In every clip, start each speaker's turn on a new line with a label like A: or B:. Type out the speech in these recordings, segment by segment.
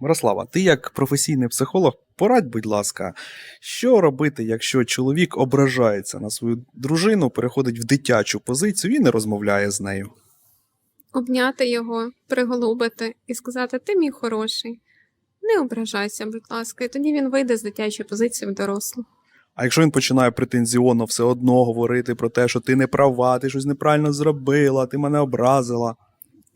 A: Мирослава, ти як професійний психолог, порадь, будь ласка, що робити, якщо чоловік ображається на свою дружину, переходить в дитячу позицію і не розмовляє з нею?
B: обняти його, приголубити і сказати: Ти мій хороший, не ображайся, будь ласка, і тоді він вийде з дитячої позиції в дорослу.
A: А якщо він починає претензіонно все одно говорити про те, що ти не права, ти щось неправильно зробила, ти мене образила.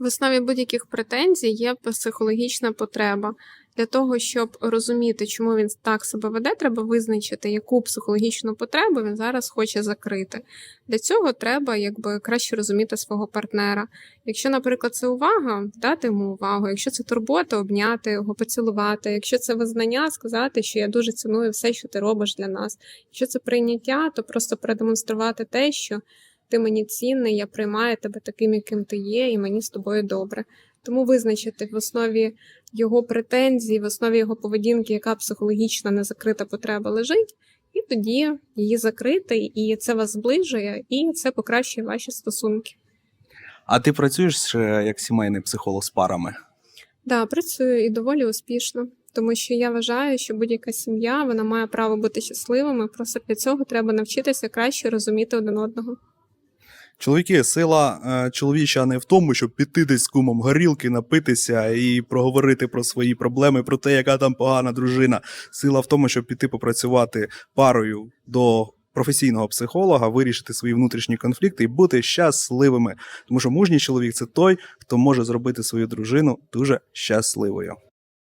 B: В основі будь-яких претензій є психологічна потреба. Для того, щоб розуміти, чому він так себе веде, треба визначити, яку психологічну потребу він зараз хоче закрити. Для цього треба якби краще розуміти свого партнера. Якщо, наприклад, це увага, дати йому увагу. Якщо це турбота, обняти його, поцілувати. Якщо це визнання, сказати, що я дуже ціную все, що ти робиш для нас. Якщо це прийняття, то просто продемонструвати те, що ти мені цінний, я приймаю тебе таким, яким ти є, і мені з тобою добре. Тому визначити в основі його претензій, в основі його поведінки, яка психологічна незакрита потреба лежить, і тоді її закрити, і це вас зближує, і це покращує ваші стосунки.
A: А ти працюєш як сімейний психолог з парами?
B: Да, працюю і доволі успішно, тому що я вважаю, що будь-яка сім'я вона має право бути щасливими. Просто для цього треба навчитися краще розуміти один одного.
A: Чоловіки, сила е, чоловіча не в тому, щоб піти десь з кумом горілки, напитися і проговорити про свої проблеми, про те, яка там погана дружина. Сила в тому, щоб піти попрацювати парою до професійного психолога, вирішити свої внутрішні конфлікти і бути щасливими. Тому що мужній чоловік це той, хто може зробити свою дружину дуже щасливою.